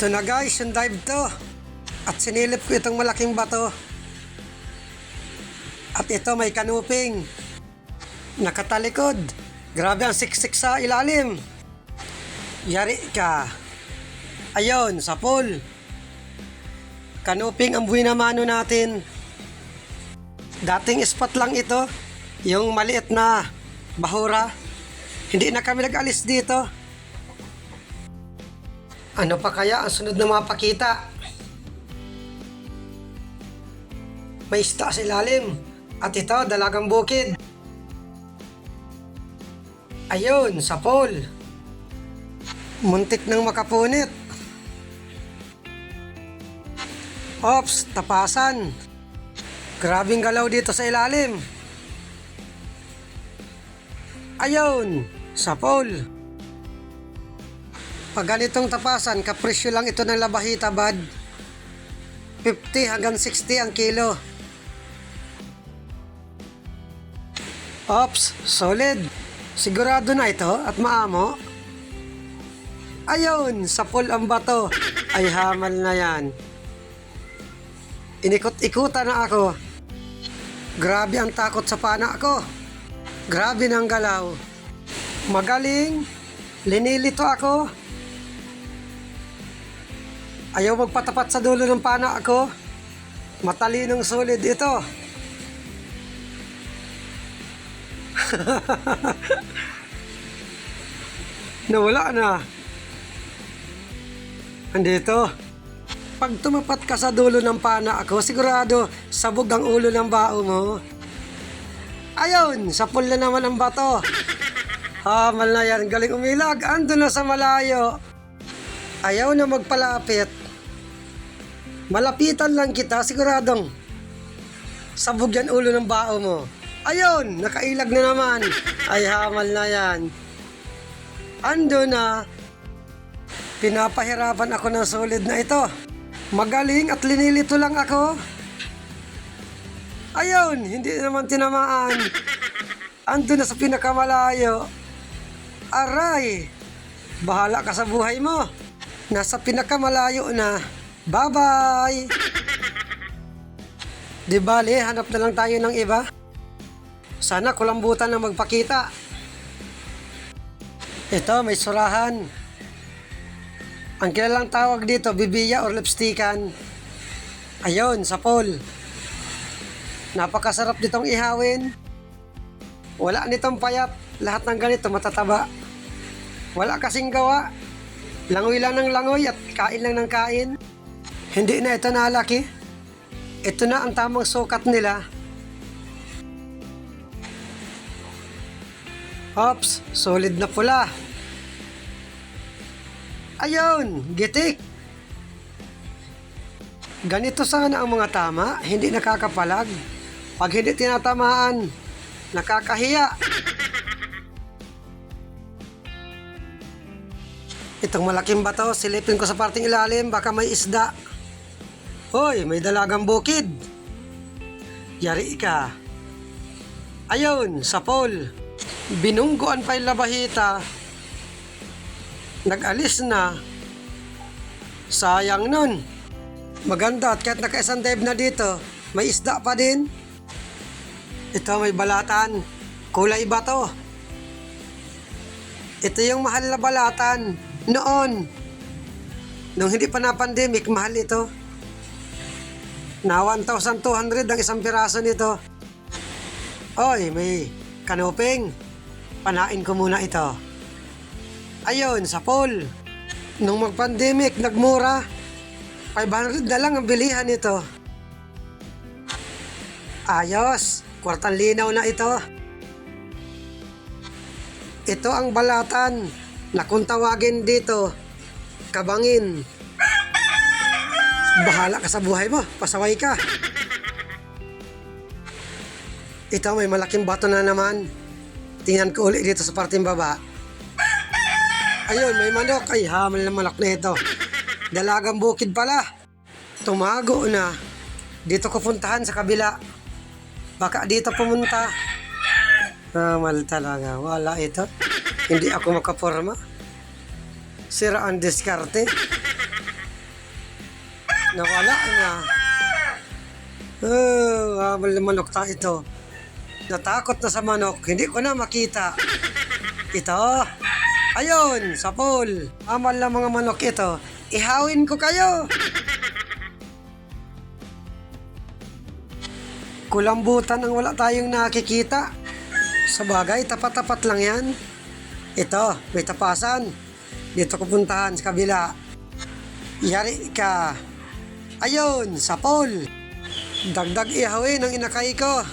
Ito na guys, yung dive to. At sinilip ko itong malaking bato. At ito may kanuping. Nakatalikod. Grabe ang siksik sa ilalim. Yari ka. Ayon, sa pool. Kanuping ang buhay na mano natin. Dating spot lang ito. Yung maliit na bahura. Hindi na kami nag-alis dito. Ano pa kaya ang sunod na mapakita? May isda sa ilalim. At ito, dalagang bukid. Ayun, sa pool. Muntik nang makapunit. Ops, tapasan. Grabing galaw dito sa ilalim. Ayun, sa pool. Pag ganitong tapasan, kapresyo lang ito ng labahita, bad. 50 hanggang 60 ang kilo. Ops, solid. Sigurado na ito at maamo. Ayun, sa pool ang bato. Ay hamal na yan. Inikot-ikutan na ako. Grabe ang takot sa pana ko. Grabe ng galaw. Magaling. Linilito ako. Ayaw magpatapat sa dulo ng pana ako. Matalinong solid ito. Nawala na. Andito. Pag tumapat ka sa dulo ng pana ako, sigurado sabog ang ulo ng bao mo. Ayun, sa pool na naman ang bato. Hamal na yan, galing umilag, ando na sa malayo. Ayaw na magpalapit. Malapitan lang kita, siguradong sabog yan ulo ng bao mo. Ayun, nakailag na naman. Ay, hamal na yan. Ando na. Pinapahirapan ako ng solid na ito. Magaling at linilito lang ako. Ayun, hindi naman tinamaan. Ando na sa pinakamalayo. Aray, bahala ka sa buhay mo. Nasa pinakamalayo na. Bye-bye! Di bali, hanap na lang tayo ng iba. Sana kulambutan na magpakita. Ito, may surahan. Ang kilalang tawag dito, bibiya or lipstickan. Ayun, sa pool. Napakasarap nitong ihawin. Wala nitong payat. Lahat ng ganito matataba. Wala kasing gawa. Langoy lang ng langoy at kain lang ng kain. Hindi na ito nalaki. Ito na ang tamang sukat nila. Ops, solid na pula. Ayun, gitik. Ganito sana ang mga tama, hindi nakakapalag. Pag hindi tinatamaan, nakakahiya. Itong malaking bato, silipin ko sa parting ilalim, baka may isda. Hoy, may dalagang bukid. Yari ka. Ayun, sa pool. Binungguan pa yung labahita. Nag-alis na. Sayang nun. Maganda at kahit naka-isang dive na dito, may isda pa din. Ito may balatan. Kulay ba to? Ito yung mahal na balatan. Noon. Nung hindi pa na pandemic, mahal ito. Na 1,200 ang isang piraso nito. Oy, may kanuping. Panain ko muna ito. Ayun, sa pool. Nung mag-pandemic, nagmura. 500 na lang ang bilihan nito. Ayos, kwartang linaw na ito. Ito ang balatan na kung tawagin dito, kabangin. Bahala ka sa buhay mo, pasaway ka. Ito may malaking bato na naman. Tingnan ko ulit dito sa parteng baba. Ayun, may manok. Ay, hamal na manok na ito. Dalagang bukid pala. Tumago na. Dito ko puntahan sa kabila. Baka dito pumunta. Hamal talaga. Wala ito. Hindi ako makaporma. Sira ang diskarte. Nawala na. Oh, habol na manok ta ito. Natakot na sa manok, hindi ko na makita. Ito. Ayun, sa pool. Amal na mga manok ito. Ihawin ko kayo. Kulambutan ang wala tayong nakikita. Sa bagay, tapat-tapat lang yan. Ito, may tapasan. Dito ko puntahan sa kabila. Yari ka. Ayun, sa pool. Dagdag ihawin ang inakay ko.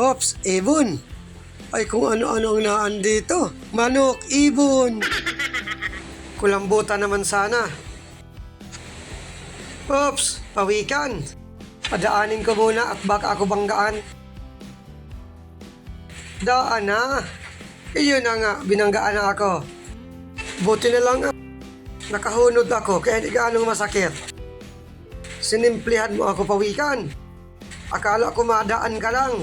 Ops, ibon. Ay kung ano-ano ang naan dito. Manok, ibon. Kulambutan naman sana. Ops, pawikan. Padaanin ko muna at baka ako banggaan. Daan na. Iyon na nga, binanggaan na ako. Buti na lang nakahunod ako kaya hindi gaano masakit. Sinimplihan mo ako pawikan. Akala ko madaan ka lang.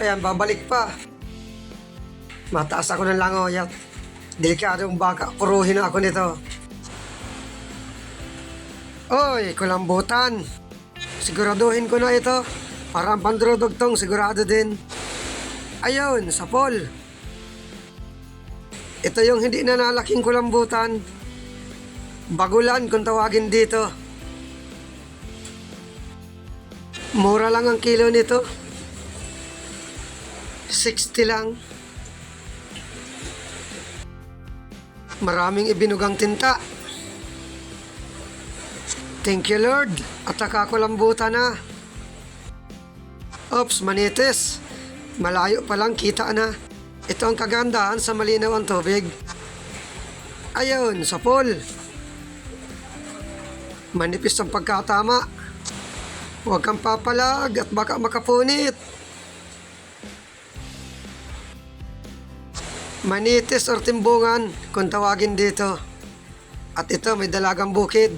Ayan, babalik pa. Mataas ako ng langoy at delikadong baka. Puruhin na ako nito. Oy, kulambutan. Siguraduhin ko na ito. Para ang pandrodogtong sigurado din. Ayun, sa pool. Ito yung hindi na nalaking kulambutan. Bagulan kung tawagin dito. Mura lang ang kilo nito. 60 lang. Maraming ibinugang tinta. Thank you Lord. At nakakulambutan na. Ops, manitis. Malayo pa lang kita na. Ito ang kagandahan sa malinaw ang tubig. Ayun, sa pool. Manipis ang pagkatama. Huwag kang papalag at baka makapunit. Manitis or timbungan kung tawagin dito. At ito may dalagang bukid.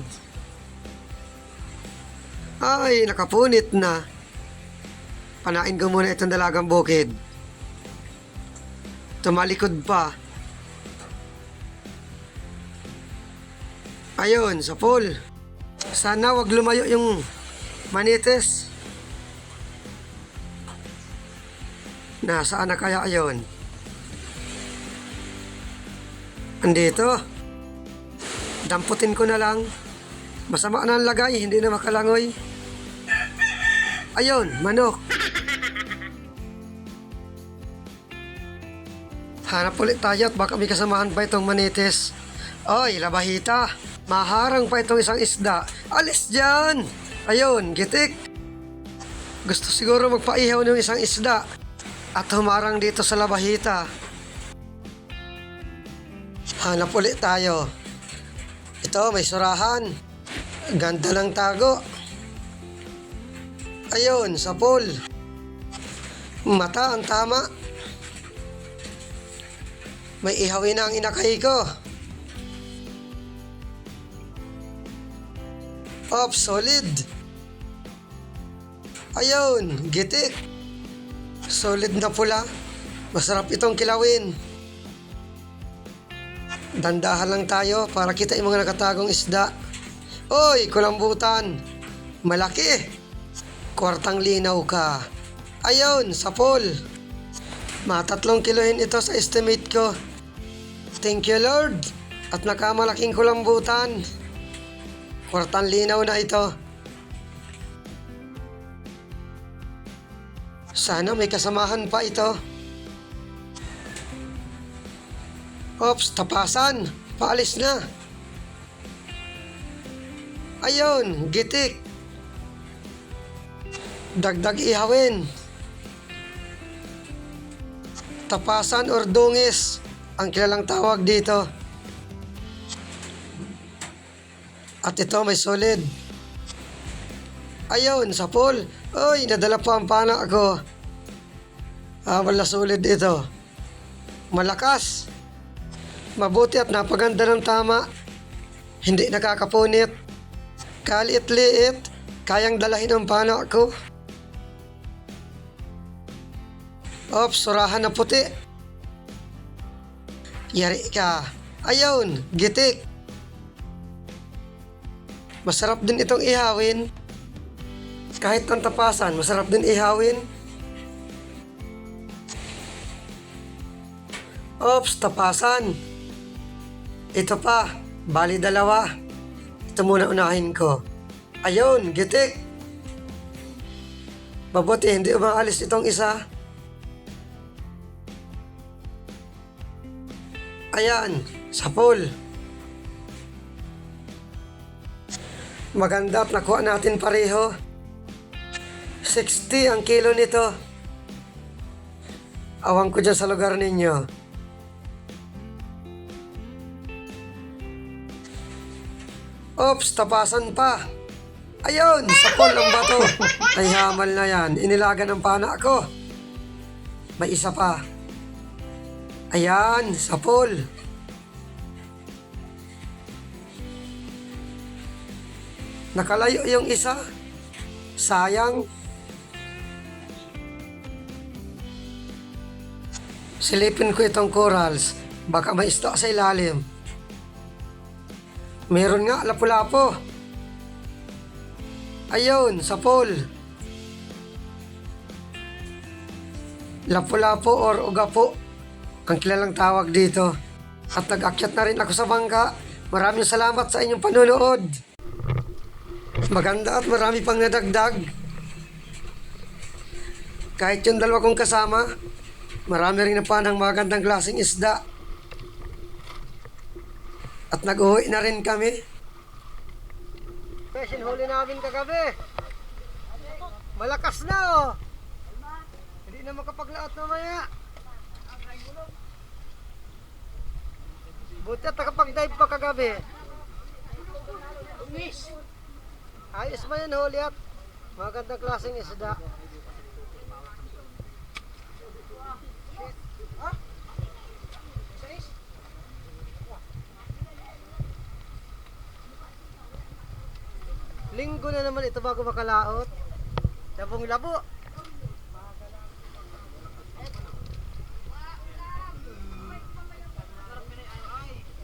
Ay, nakapunit na. Panain ko muna itong dalagang bukid. Tumalikod pa. Ayun, sa pool. Sana wag lumayo yung manites. Nasaan na kaya ayon? Andito. Damputin ko na lang. Masama na ang lagay, hindi na makalangoy. Ayun, manok. Hanap ulit tayo at baka may kasamahan pa itong manitis. Oy, labahita. Maharang pa itong isang isda. Alis dyan! Ayun, gitik. Gusto siguro magpaihaw ng isang isda at humarang dito sa labahita. Hanap ulit tayo. Ito, may surahan. Ganda ng tago. Ayun, sa pool. Mata ang tama. May ihawin na ang inakay ko. Op, solid. Ayun, gitik. Solid na pula. Masarap itong kilawin. Dandahan lang tayo para kita yung mga nakatagong isda. Oy, kulambutan. Malaki. Kwartang linaw ka. Ayun, sa pool. Matatlong kilohin ito sa estimate ko. Thank you, Lord. At nakamalaking kulambutan. Kwartang linaw na ito. Sana may kasamahan pa ito. Ops, tapasan. Paalis na. Ayun, gitik. Dagdag ihawin. Tapasan or dungis ang kilalang tawag dito. At ito may solid. Ayun, sa pool. Uy, nadala pa ang pana ko. Ah, wala solid ito. Malakas. Mabuti at napaganda ng tama. Hindi nakakapunit. Kaliit-liit. Kayang dalahin ang pana ko. Ops, surahan na puti. Yari ka. Ayun, gitik. Masarap din itong ihawin. Kahit ang tapasan, masarap din ihawin. Ops, tapasan. Ito pa, bali dalawa. Ito muna unahin ko. Ayun, gitik. Mabuti, hindi umaalis itong isa. Ayan, sapol. Maganda at nakuha natin pareho. 60 ang kilo nito. Awang ko dyan sa lugar ninyo. Ops, tapasan pa. Ayun, sapol ang bato. Ay hamal na yan. Inilaga ng pana ko. May isa pa. Ayan, sapol. Nakalayo yung isa. Sayang. Silipin ko itong corals. Baka may isda sa ilalim. Meron nga, lapu-lapo. Ayun, sapol. Lapu-lapo or ugapo. Ang kilalang tawag dito. At nag-akyat na rin ako sa bangka. Maraming salamat sa inyong panonood. Maganda at marami pang nadagdag. Kahit yung dalawa kong kasama, marami rin na pa ng magandang klaseng isda. At nag-uwi na rin kami. Pesin huli namin kagabi. Malakas na oh. Hindi na makapaglaot mamaya. Buti at nakapag-dive pa kagabi. Ayos ba yan huli at magandang klaseng isda. Linggo na naman ito bago makalaot. Sabong labo.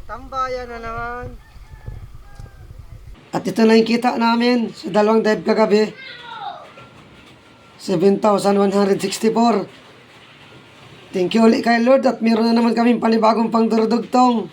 Tambayan na naman. At ito na yung kita namin sa dalawang dive kagabi. 7,164. Thank you ulit kay Lord at meron na naman kaming panibagong pangdurudugtong.